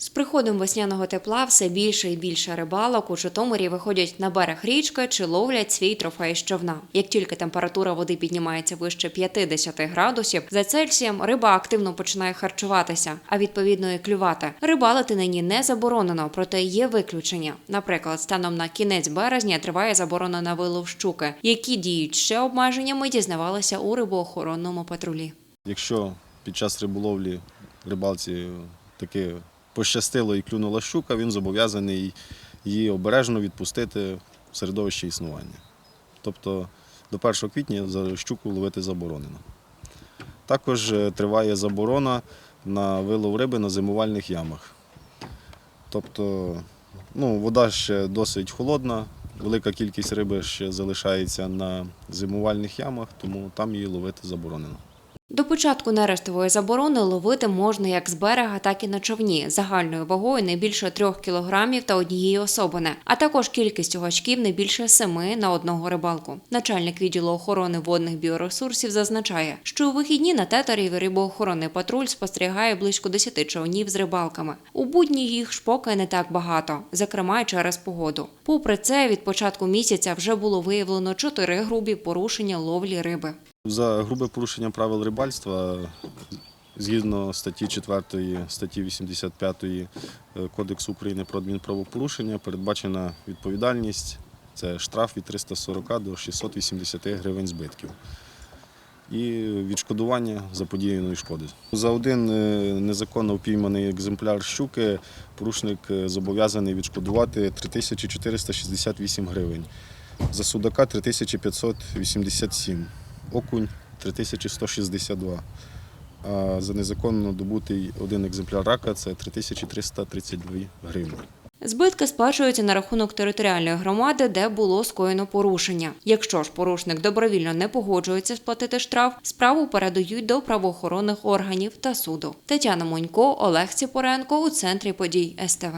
З приходом весняного тепла все більше і більше рибалок у Житомирі виходять на берег річки чи ловлять свій трофей з човна. Як тільки температура води піднімається вище 50 градусів за Цельсієм, риба активно починає харчуватися, а відповідно і клювати. Рибалити нині не заборонено, проте є виключення. Наприклад, станом на кінець березня триває заборона на вилов щуки, які діють ще обмеженнями, дізнавалися у рибоохоронному патрулі. Якщо під час риболовлі рибалці таки пощастило і клюнула щука, він зобов'язаний її обережно відпустити в середовище існування. Тобто до 1 квітня за щуку ловити заборонено. Також е, триває заборона на вилов риби на зимувальних ямах. Тобто ну, вода ще досить холодна, велика кількість риби ще залишається на зимувальних ямах, тому там її ловити заборонено. До початку нерестової заборони ловити можна як з берега, так і на човні загальною вагою не більше трьох кілограмів та однієї особини, а також кількістю гачків не більше семи на одного рибалку. Начальник відділу охорони водних біоресурсів зазначає, що у вихідні на теторі рибоохоронний патруль спостерігає близько 10 човнів з рибалками. У будні їх поки не так багато, зокрема через погоду. Попри це, від початку місяця вже було виявлено чотири грубі порушення ловлі риби. За грубе порушення правил рибальства згідно статті 4 статті 85 е, Кодексу України про адмінправопорушення передбачена відповідальність це штраф від 340 до 680 гривень збитків і відшкодування заподіяної шкоди. За один е, незаконно впійманий екземпляр щуки порушник е, зобов'язаний відшкодувати 3468 гривень. За судака 3587, окунь 3162. А за незаконно добутий один екземпляр рака це 3332 гривні. Збитки сплачуються на рахунок територіальної громади, де було скоєно порушення. Якщо ж порушник добровільно не погоджується сплатити штраф, справу передають до правоохоронних органів та суду. Тетяна Монько, Олег Ціпоренко у центрі подій СТВ.